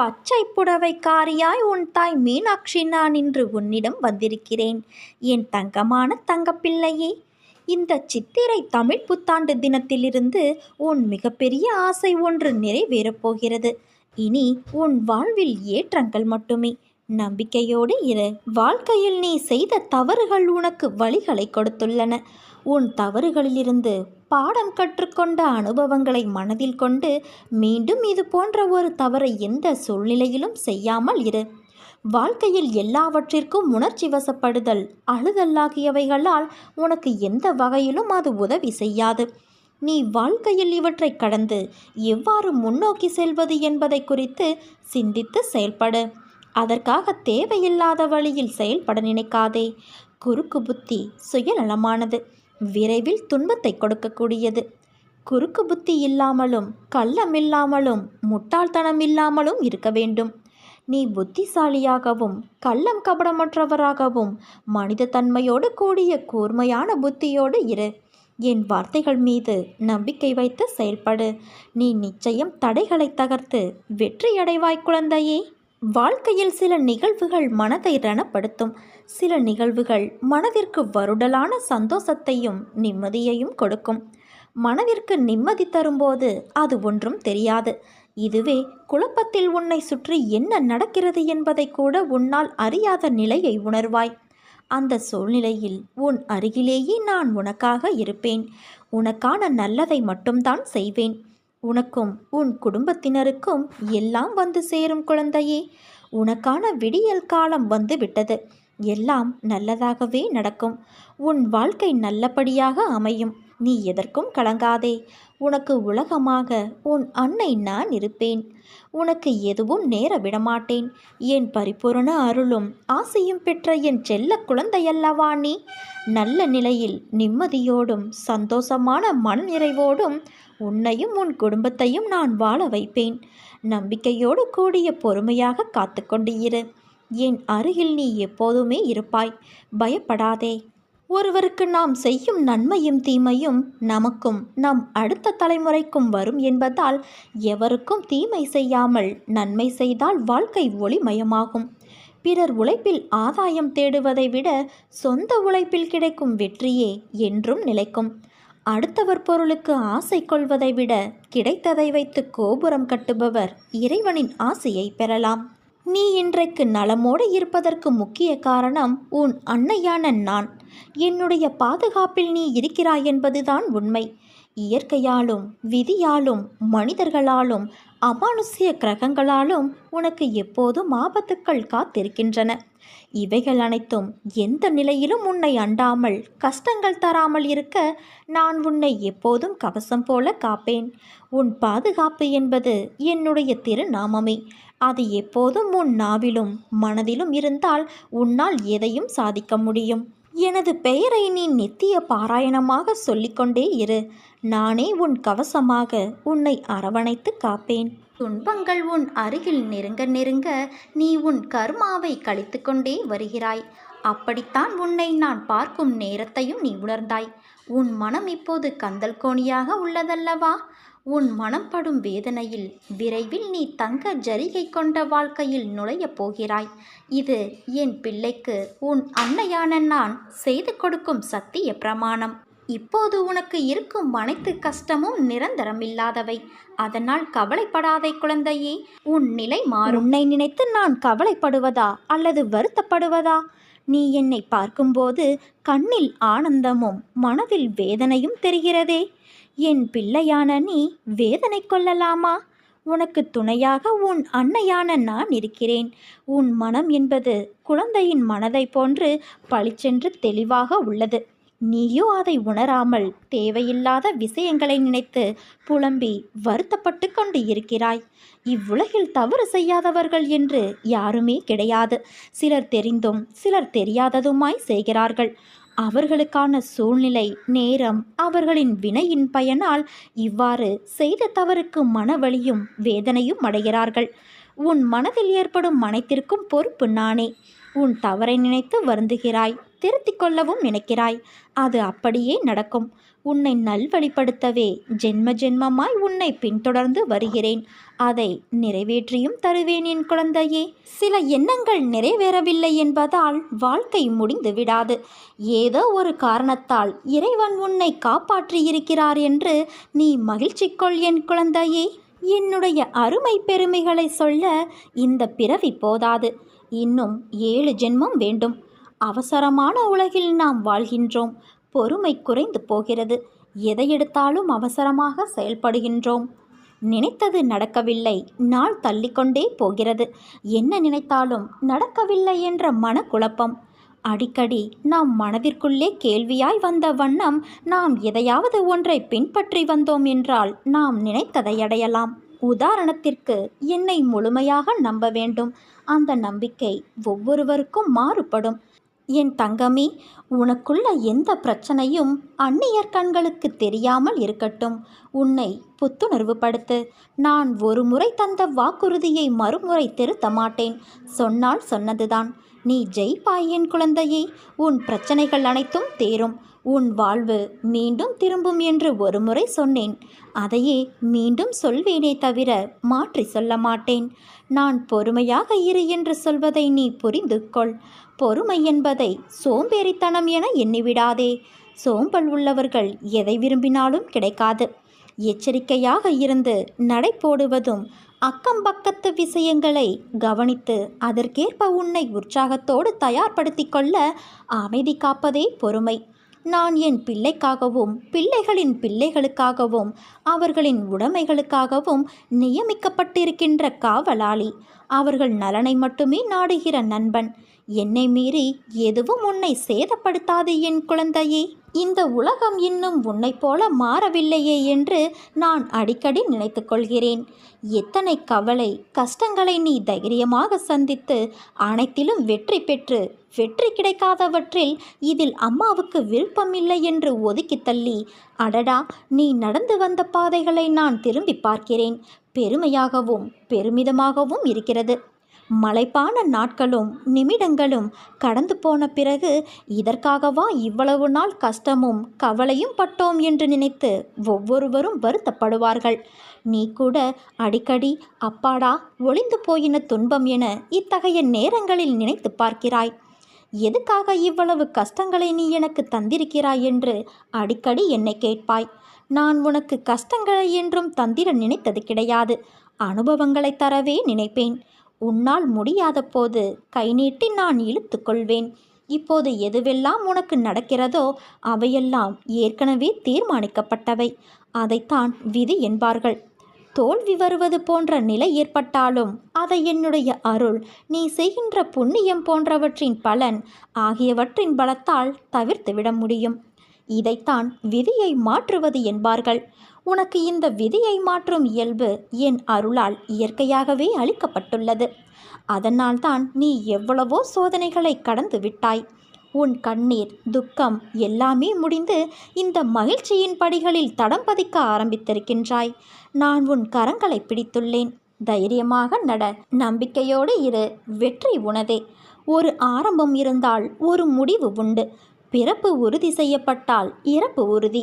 பச்சை புடவைக்காரியாய் உன் தாய் மீனாட்சி நான் இன்று உன்னிடம் வந்திருக்கிறேன். என் தங்கமான தங்கப்பிள்ளையே இந்த சித்திரை தமிழ் புத்தாண்டு தினத்திலிருந்து உன் மிகப்பெரிய ஆசை ஒன்று நிறைவேறப் போகிறது இனி உன் வாழ்வில் ஏற்றங்கள் மட்டுமே. நம்பிக்கையோடு இரு. வாழ்க்கையில் நீ செய்த தவறுகள் உனக்கு வழிகளை கொடுத்துள்ளன. உன் தவறுகளிலிருந்து பாடம் கற்றுக்கொண்ட அனுபவங்களை மனதில் கொண்டு மீண்டும் இது போன்ற ஒரு தவறை எந்த சூழ்நிலையிலும் செய்யாமல் இரு. வாழ்க்கையில் எல்லாவற்றிற்கும் உணர்ச்சி வசப்படுதல் அழுதல்லாகியவைகளால் உனக்கு எந்த வகையிலும் அது உதவி செய்யாது. நீ வாழ்க்கையில் இவற்றை கடந்து எவ்வாறு முன்னோக்கி செல்வது என்பதை குறித்து சிந்தித்து செயல்படு. அதற்காக தேவையில்லாத வழியில் செயல்பட நினைக்காதே. குறுக்கு புத்தி சுயநலமானது. விரைவில் துன்பத்தை கொடுக்கக்கூடியது. குறுக்கு புத்தி இல்லாமலும் கள்ளமில்லாமலும் முட்டாள்தனம் இல்லாமலும் இருக்க வேண்டும். நீ புத்திசாலியாகவும் கள்ளம் கபடமற்றவராகவும் மனித தன்மையோடு கூடிய கூர்மையான புத்தியோடு இரு. என் வார்த்தைகள் மீது நம்பிக்கை வைத்து செயல்படு. நீ நிச்சயம் தடைகளை தகர்த்து வெற்றியடைவாய் குழந்தையே. வாழ்க்கையில் சில நிகழ்வுகள் மனதை ரணப்படுத்தும். சில நிகழ்வுகள் மனதிற்கு வருடலான சந்தோஷத்தையும் நிம்மதியையும் கொடுக்கும். மனதிற்கு நிம்மதி தரும்போது அது ஒன்றும் தெரியாது. இதுவே குழப்பத்தில் உன்னை சுற்றி என்ன நடக்கிறது என்பதை கூட உன்னால் அறியாத நிலையை உணர்வாய். அந்த சூழ்நிலையில் உன் அருகிலேயே நான் உனக்காக இருப்பேன். உனக்கான நல்லதை மட்டும்தான் செய்வேன். உனக்கும் உன் குடும்பத்தினருக்கும் எல்லாம் வந்து சேரும் குழந்தையே. உனக்கான விடியல் காலம் வந்து விட்டது. எல்லாம் நல்லதாகவே நடக்கும். உன் வாழ்க்கை நல்லபடியாக அமையும். நீ எதற்கும் கலங்காதே. உனக்கு உலகமாக உன் அன்னை நான் இருப்பேன். உனக்கு எதுவும் நேர விடமாட்டேன். என் பரிபூரண அருளும் ஆசையும் பெற்ற என் செல்ல குழந்தையல்லவா நீ? நல்ல நிலையில் நிம்மதியோடும் சந்தோஷமான மன நிறைவோடும் உன்னையும் உன் குடும்பத்தையும் நான் வாழ வைப்பேன். நம்பிக்கையோடு கூடிய பொறுமையாக காத்து கொண்டு இரு. என் அருகில் நீ எப்போதுமே இருப்பாய். பயப்படாதே. ஒருவருக்கு நாம் செய்யும் நன்மையும் தீமையும் நமக்கும் நம் அடுத்த தலைமுறைக்கும் வரும் என்பதால் எவருக்கும் தீமை செய்யாமல் நன்மை செய்தால் வாழ்க்கை ஒளிமயமாகும். பிறர் உழைப்பில் ஆதாயம் தேடுவதை விட சொந்த உழைப்பில் கிடைக்கும் வெற்றியே என்றும் நிலைக்கும். அடுத்தவர் பொருளுக்கு ஆசை கொள்வதை விட கிடைத்ததை வைத்து கோபுரம் கட்டுபவர் இறைவனின் ஆசையை பெறலாம். நீ இன்றைக்கு நலமோடு இருப்பதற்கு முக்கிய காரணம் உன் அன்னையான நான். என்னுடைய பாதுகாப்பில் நீ இருக்கிறாய் என்பதுதான் உண்மை. இயற்கையாலும் விதியாலும் மனிதர்களாலும் அமானுஷ்ய கிரகங்களாலும் உனக்கு எப்போதும் ஆபத்துக்கள் காத்திருக்கின்றன. இவைகள் அனைத்தும் எந்த நிலையிலும் உன்னை அண்டாமல் கஷ்டங்கள் தராமல் இருக்க நான் உன்னை எப்போதும் கவசம் போல காப்பேன். உன் பாதுகாப்பு என்பது என்னுடைய திருநாமமே. அது எப்போதும் உன் நாவிலும் மனதிலும் இருந்தால் உன்னால் எதையும் சாதிக்க முடியும். எனது பெயரை நீ நித்திய பாராயணமாக சொல்லிக்கொண்டே இரு. நானே உன் கவசமாக உன்னை அரவணைத்து காப்பேன். துன்பங்கள் உன் அருகில் நெருங்க நெருங்க நீ உன் கர்மாவை கழித்து கொண்டே வருகிறாய். அப்படித்தான் உன்னை நான் பார்க்கும் நேரத்தையும் நீ உணர்ந்தாய். உன் மனம் இப்போது கந்தல் கோணியாக உள்ளதல்லவா? உன் மனம் படும் வேதனையில் விரைவில் நீ தங்க ஜரிகை கொண்ட வாழ்க்கையில் நுழையப் போகிறாய். இது என் பிள்ளைக்கு உன் அன்னையான நான் செய்து கொடுக்கும் சத்திய பிரமாணம். இப்போது உனக்கு இருக்கும் அனைத்து கஷ்டமும் நிரந்தரமில்லாதவை. அதனால் கவலைப்படாதே குழந்தையே உன் நிலை மாறும். உன்னை நினைத்து நான் கவலைப்படுவதா அல்லது வருத்தப்படுவதா? நீ என்னை பார்க்கும்போது கண்ணில் ஆனந்தமும் மனதில் வேதனையும் தெரிகிறதே. என் பிள்ளையான நீ வேதனை கொள்ளலாமா? உனக்கு துணையாக உன் அன்னையான நான் இருக்கிறேன். உன் மனம் என்பது குழந்தையின் மனதை போன்று பளிச்சென்று தெளிவாக உள்ளது. நீயோ அதை உணராமல் தேவையில்லாத விஷயங்களை நினைத்து புலம்பி வருத்தப்பட்டு கொண்டு இருக்கிறாய். இவ்வுலகில் தவறு செய்யாதவர்கள் என்று யாருமே கிடையாது. சிலர் தெரிந்தும் சிலர் தெரியாததுமாய் செய்கிறார்கள். அவர்களுக்கான சூழ்நிலை நேரம் அவர்களின் வினையின் பயனால் இவ்வாறு செய்த தவறுக்கு மனவழியும் வேதனையும் அடைகிறார்கள். உன் மனதில் ஏற்படும் அனைத்திற்கும் பொறுப்பு நானே. உன் தவறை நினைத்து வருந்துகிறாய் திருத்திக் கொள்ளவும் நினைக்கிறாய். அது அப்படியே நடக்கும். உன்னை நல்வழிப்படுத்தவே ஜென்ம ஜென்மமாய் உன்னை பின்தொடர்ந்து வருகிறேன். அதை நிறைவேற்றியும் தருவேன் என் குழந்தையே. சில எண்ணங்கள் நிறைவேறவில்லை என்பதால் வாழ்க்கை முடிந்து விடாது. ஏதோ ஒரு காரணத்தால் இறைவன் உன்னை காப்பாற்றியிருக்கிறார் என்று நீ மகிழ்ச்சி கொள் என் குழந்தையே. என்னுடைய அருமை பெருமைகளை சொல்ல இந்த பிறவி போதாது. இன்னும் ஏழு ஜென்மம் வேண்டும். அவசரமான உலகில் நாம் வாழ்கின்றோம். பொறுமை குறைந்து போகிறது. எதை எடுத்தாலும் அவசரமாக செயல்படுகின்றோம். நினைத்தது நடக்கவில்லை. நாள் தள்ளிக்கொண்டே போகிறது. என்ன நினைத்தாலும் நடக்கவில்லை என்ற மனக்குழப்பம். அடிக்கடி நாம் மனதிற்குள்ளே கேள்வியாய் வந்த வண்ணம் நாம் எதையாவது ஒன்றை பின்பற்றி வந்தோம் என்றால் நாம் நினைத்ததை அடையலாம். உதாரணத்திற்கு என்னை முழுமையாக நம்ப வேண்டும். அந்த நம்பிக்கை ஒவ்வொருவருக்கும் மாறுபடும். என் தங்கமே உனக்குள்ள எந்த பிரச்சனையும் அந்நியர் கண்களுக்கு தெரியாமல் இருக்கட்டும். உன்னை புத்துணர்வுபடுத்து நான் ஒரு முறை தந்த வாக்குறுதியை மறுமுறை திருத்த மாட்டேன். சொன்னால் சொன்னதுதான். நீ ஜெயிப்பாய் என் குழந்தையே உன் பிரச்சனைகள் அனைத்தும் தேரும். உன் வாழ்வு மீண்டும் திரும்பும் என்று ஒருமுறை சொன்னேன். அதையே மீண்டும் சொல்வேனே தவிர மாற்றி சொல்ல மாட்டேன். நான் பொறுமையாக இரு என்று சொல்வதை நீ புரிந்து கொள் பொறுமை என்பதை சோம்பேறித்தனம் என எண்ணிவிடாதே. சோம்பல் உள்ளவர்கள் எதை விரும்பினாலும் கிடைக்காது. எச்சரிக்கையாக இருந்து நடை போடுவதும் அக்கம் பக்கத்து விஷயங்களை கவனித்து அதற்கேற்ப உன்னை உற்சாகத்தோடு தயார்படுத்தி கொள்ள அமைதி காப்பதே பொறுமை. நான் என் பிள்ளைக்காகவும் பிள்ளைகளின் பிள்ளைகளுக்காகவும் அவர்களின் உடைமைகளுக்காகவும் நியமிக்கப்பட்டிருக்கின்ற காவலாளி. அவர்கள் நலனை மட்டுமே நாடுகிற நண்பன். என்னை மீறி எதுவும் உன்னை சேதப்படுத்தாது என் குழந்தையே. இந்த உலகம் இன்னும் உன்னைப் போல மாறவில்லையே என்று நான் அடிக்கடி நினைத்து கொள்கிறேன். எத்தனை கவலை கஷ்டங்களை நீ தைரியமாக சந்தித்து அனைத்திலும் வெற்றி பெற்று வெற்றி கிடைக்காதவற்றில் இதில் அம்மாவுக்கு விருப்பமில்லை என்று ஒதுக்கி தள்ளி அடடா நீ நடந்து வந்த பாதைகளை நான் திரும்பி பார்க்கிறேன். பெருமையாகவும் பெருமிதமாகவும் இருக்கிறது. மலைப்பான நாட்களும் நிமிடங்களும் கடந்து போன பிறகு இதற்காகவா இவ்வளவு நாள் கஷ்டமும் கவலையும் பட்டோம் என்று நினைத்து ஒவ்வொருவரும் வருத்தப்படுவார்கள். நீ கூட அடிக்கடி அப்பாடா ஒளிந்து போயின துன்பம் என இத்தகைய நேரங்களில் நினைத்து பார்க்கிறாய். எதுக்காக இவ்வளவு கஷ்டங்களை நீ எனக்கு தந்திருக்கிறாய் என்று அடிக்கடி என்னை கேட்பாய். நான் உனக்கு கஷ்டங்களை என்றும் தந்திர நினைத்தது கிடையாது. அனுபவங்களை தரவே நினைப்பேன். உன்னால் முடியாத போது கை நீட்டி நான் இழுத்துக்கொள்வேன் இப்போது எதுவெல்லாம் உனக்கு நடக்கிறதோ அவையெல்லாம் ஏற்கனவே தீர்மானிக்கப்பட்டவை. அதைத்தான் விதி என்பார்கள். தோல்வி வருவது போன்ற நிலை ஏற்பட்டாலும் அதை என்னுடைய அருள் நீ செய்கின்ற புண்ணியம் போன்றவற்றின் பலன் ஆகியவற்றின் பலத்தால் தவிர்த்துவிட முடியும். இதைத்தான் விதியை மாற்றுவது என்பார்கள். உனக்கு இந்த விதியை மாற்றும் இயல்பு என் அருளால் இயற்கையாகவே அளிக்கப்பட்டுள்ளது. அதனால்தான் நீ எவ்வளவோ சோதனைகளை கடந்து விட்டாய். உன் கண்ணீர் துக்கம் எல்லாமே முடிந்து இந்த மகிழ்ச்சியின் படிகளில் தடம் பதிக்க ஆரம்பித்திருக்கின்றாய். நான் உன் கரங்களை பிடித்துள்ளேன். தைரியமாக நட நம்பிக்கையோடு இரு. வெற்றி உனதே. ஒரு ஆரம்பம் இருந்தால் ஒரு முடிவு உண்டு. பிறப்பு உறுதி செய்யப்பட்டால் இறப்பு உறுதி.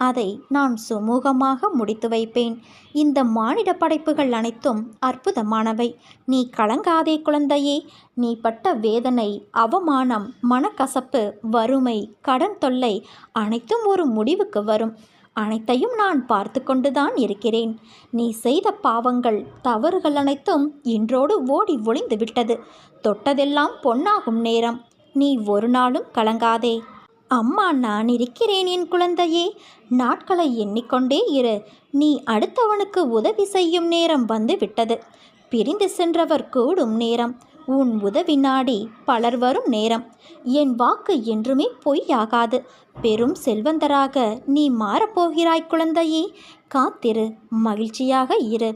அதை நான் சுமூகமாக முடித்து வைப்பேன். இந்த மானிட படைப்புகள் அனைத்தும் அற்புதமானவை. நீ கலங்காதே குழந்தையே. நீ பட்ட வேதனை அவமானம் மனக்கசப்பு வறுமை கடன் தொல்லை அனைத்தும் ஒரு முடிவுக்கு வரும். அனைத்தையும் நான் பார்த்து கொண்டுதான் இருக்கிறேன். நீ செய்த பாவங்கள் தவறுகள் அனைத்தும் இன்றோடு ஓடி ஒளிந்து விட்டது. தொட்டதெல்லாம் பொன்னாகும் நேரம். நீ ஒரு நாளும் கலங்காதே. அம்மா நான் இருக்கிறேன் என் குழந்தையே. நாட்களை எண்ணிக்கொண்டே இரு. நீ அடுத்தவனுக்கு உதவி செய்யும் நேரம் வந்து விட்டது பிரிந்து சென்றவர் கூடும் நேரம். உன் உதவி நாடி பலர் வரும் நேரம். என் வாக்கு என்றுமே பொய்யாகாது. பெரும் செல்வந்தராக நீ மாறப்போகிறாய் குழந்தையே. காத்திரு மகிழ்ச்சியாக இரு.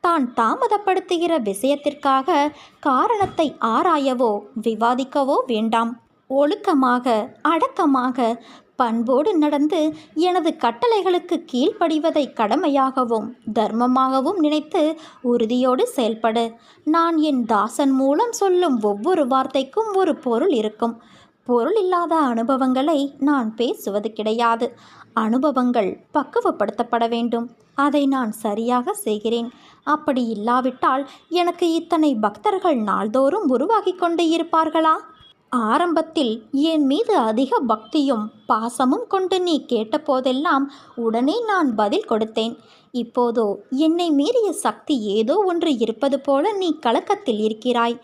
தான் தாமதப்படுத்துகிற விஷயத்திற்காக காரணத்தை ஆராயவோ விவாதிக்கவோ வேண்டாம். ஒழுக்கமாக அடக்கமாக பண்போடு நடந்து எனது கட்டளைகளுக்கு கீழ்ப்படிவதை கடமையாகவும் தர்மமாகவும் நினைத்து உறுதியோடு செயல்படு. நான் என் தாசன் மூலம் சொல்லும் ஒவ்வொரு வார்த்தைக்கும் ஒரு பொருள் இருக்கும். பொருள் இல்லாத அனுபவங்களை நான் பேசுவது கிடையாது. அனுபவங்கள் பக்குவப்படுத்தப்பட வேண்டும். அதை நான் சரியாக செய்கிறேன். அப்படி இல்லாவிட்டால் எனக்கு இத்தனை பக்தர்கள் நாள்தோறும் உருவாகி கொண்டு இருப்பார்களா? ஆரம்பத்தில் என் மீது அதிக பக்தியும் பாசமும் கொண்டு நீ கேட்டபோதெல்லாம் உடனே நான் பதில் கொடுத்தேன். இப்போதோ என்னை மீறிய சக்தி ஏதோ ஒன்று இருப்பது போல நீ கலக்கத்தில் இருக்கிறாய்.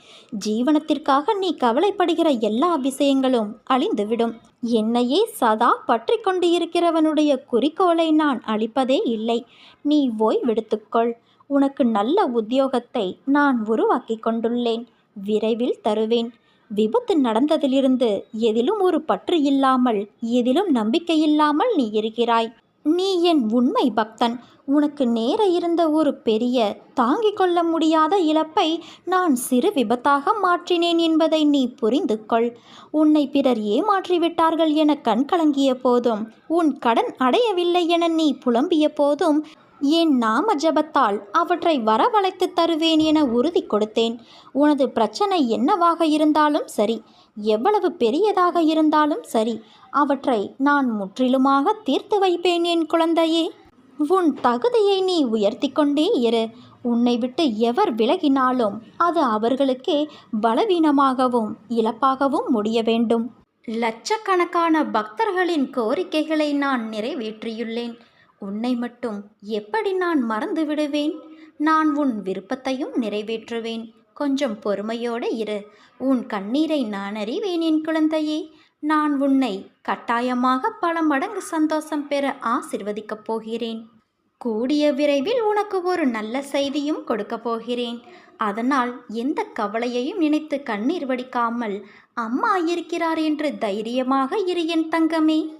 ஜீவனத்திற்காக நீ கவலைப்படுகிற எல்லா விஷயங்களும் அழிந்துவிடும். என்னையே சதா பற்றி கொண்டு இருக்கிறவனுடைய குறிக்கோளை நான் அளிப்பதே இல்லை. நீ ஓய்வெடுத்துக்கொள் உனக்கு நல்ல உத்தியோகத்தை நான் உருவாக்கி கொண்டுள்ளேன். விரைவில் தருவேன். விபத்து நடந்ததிலிருந்து எதிலும் ஒரு பற்று இல்லாமல் எதிலும் நம்பிக்கை இல்லாமல் நீ இருக்கிறாய். நீ என் உண்மை பக்தன். உனக்கு நேர இருந்த ஒரு பெரிய தாங்கிக் கொள்ள முடியாத இழப்பை நான் சிறு விபத்தாக மாற்றினேன் என்பதை நீ புரிந்து கொள். உன்னை பிறர் ஏமாற்றிவிட்டார்கள் என கண் கலங்கிய போதும் உன் கடன் அடையவில்லை என நீ புலம்பிய போதும் என் நாம ஜபத்தால் அவற்றை வரவழைத்து தருவேன் என உறுதி கொடுத்தேன்? உனது பிரச்சனை என்னவாக இருந்தாலும் சரி எவ்வளவு பெரியதாக இருந்தாலும் சரி அவற்றை நான் முற்றிலுமாக தீர்த்து வைப்பேன் என் குழந்தையே. உன் தகுதியை நீ உயர்த்தி கொண்டே இரு. உன்னை விட்டு எவர் விலகினாலும் அது அவர்களுக்கே பலவீனமாகவும் இழப்பாகவும் முடிய வேண்டும். லட்சக்கணக்கான பக்தர்களின் கோரிக்கைகளை நான் நிறைவேற்றியுள்ளேன். உன்னை மட்டும் எப்படி நான் மறந்து விடுவேன்? நான் உன் விருப்பத்தையும் நிறைவேற்றுவேன். கொஞ்சம் பொறுமையோடு இரு. உன் கண்ணீரை நான் அறிவேன் என் குழந்தையே. நான் உன்னை கட்டாயமாக பல மடங்கு சந்தோஷம் பெற ஆசிர்வதிக்கப் போகிறேன். கூடிய விரைவில் உனக்கு ஒரு நல்ல செய்தியும் கொடுக்கப் போகிறேன். அதனால் எந்த கவலையையும் நினைத்து கண்ணீர் வடிக்காமல் அம்மா இருக்கிறார் என்று தைரியமாக இரு என் தங்கமே.